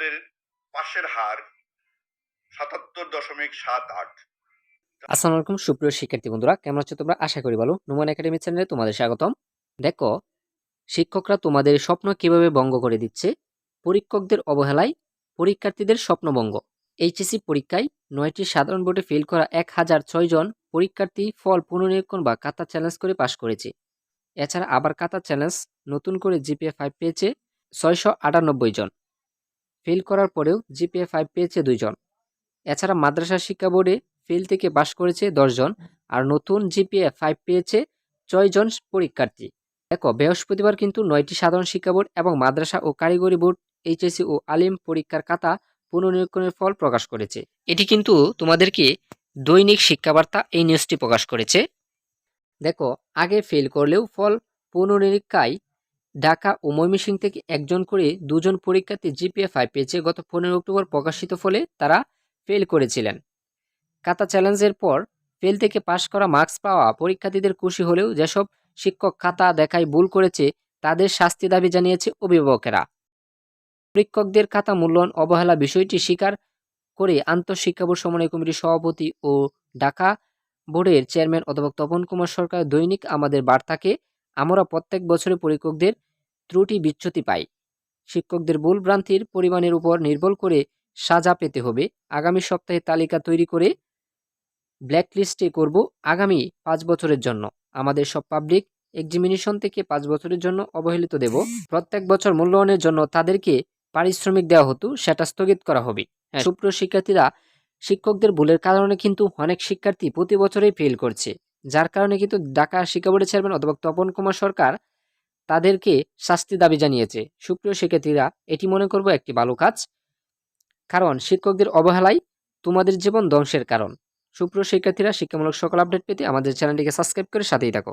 বোর্ডের পাশের হার সাতাত্তর দশমিক সাত আট। আসসালামু আলাইকুম, সুপ্রিয় শিক্ষার্থী বন্ধুরা, কেমন আছো তোমরা? আশা করি ভালো। নুমান একাডেমি চ্যানেলে তোমাদের স্বাগতম। দেখো, শিক্ষকরা তোমাদের স্বপ্ন কীভাবে ভঙ্গ করে দিচ্ছে? পরীক্ষকদের অবহেলায় পরীক্ষার্থীদের স্বপ্নভঙ্গ এইচএসসি পরীক্ষায় নয়টি সাধারণ বোর্ডে ফেল করা এক হাজার ছয় জন পরীক্ষার্থী ফল পুনর্নিরীক্ষণ বা কাতা চ্যালেঞ্জ করে পাশ করেছে। এছাড়া আবার কাতা চ্যালেঞ্জ নতুন করে জিপিএ ফাইভ পেয়েছে ছয়শো আটানব্বই জন। ফেল করার পরেও জিপিএ ফাইভ পেয়েছে দুইজন। এছাড়া মাদ্রাসা শিক্ষা বোর্ডে ফেল থেকে পাশ করেছে দশজন আর নতুন জিপিএ ফাইভ পেয়েছে ছয়জন পরীক্ষার্থী। দেখো, বৃহস্পতিবার কিন্তু নয়টি সাধারণ শিক্ষা বোর্ড এবং মাদ্রাসা ও কারিগরি বোর্ড, এইচএসসি ও আলিম পরীক্ষার খাতা পুনর্নিরীক্ষণের ফল প্রকাশ করেছে। এটি কিন্তু তোমাদেরকে দৈনিক শিক্ষাবার্তা এই নিউজটি প্রকাশ করেছে। দেখো, আগে ফেল করলেও ফল পুনর্নিরীক্ষায় ঢাকা ও ময়মনসিংহ থেকে একজন করে দুজন পরীক্ষার্থী জিপিএ ফাইভ পেয়েছে। গত পনেরো অক্টোবর প্রকাশিত ফলে তারা ফেল করেছিলেন। কাতা চ্যালেঞ্জের পর ফেল থেকে পাশ করা মার্কস পাওয়া পরীক্ষার্থীদের খুশি হলেও যেসব শিক্ষক খাতা দেখায় ভুল করেছে, তাদের শাস্তি দাবি জানিয়েছে অভিভাবকেরা। পরীক্ষকদের খাতা মূল্যায়ন অবহেলা বিষয়টি স্বীকার করে আন্তঃশিক্ষা বোর্ড সমন্বয় কমিটির সভাপতি ও ঢাকা বোর্ডের চেয়ারম্যান অধ্যাপক তপন কুমার সরকার দৈনিক আমাদের বার্তাকে আমরা প্রত্যেক বছরে পরীক্ষকদের ত্রুটি বিচ্যুতি পাই। শিক্ষকদের ভুল ভ্রান্তির পরিমাণের উপর নির্ভর করে সাজা পেতে হবে। আগামী সপ্তাহে তালিকা তৈরি করে ব্ল্যাকলিস্টে করব আগামী পাঁচ বছরের জন্য। আমাদের সব পাবলিক এক্সামিনেশন থেকে পাঁচ বছরের জন্য অবহেলিত দেব। প্রত্যেক বছর মূল্যায়নের জন্য তাদেরকে পারিশ্রমিক দেওয়া হতো সেটা স্থগিত করা হবে। হ্যাঁ, সুপ্রিয় শিক্ষার্থীরা শিক্ষকদের ভুলের কারণে কিন্তু অনেক শিক্ষার্থী প্রতি বছরেই ফেল করছে। যার কারণে কিন্তু ঢাকা শিক্ষা বোর্ডের চেয়ারম্যান অধ্যাপক তপন কুমার সরকার তাদেরকে শাস্তি দাবি জানিয়েছে। সুপ্রিয় শিক্ষার্থীরা, এটি মনে করব একটি ভালো কাজ। কারণ শিক্ষকদের অবহেলাই তোমাদের জীবন ধ্বংসের কারণ। সুপ্রিয় শিক্ষার্থীরা, শিক্ষামূলক সকল আপডেট পেতে আমাদের চ্যানেলটিকে সাবস্ক্রাইব করে সাথেই থাকো।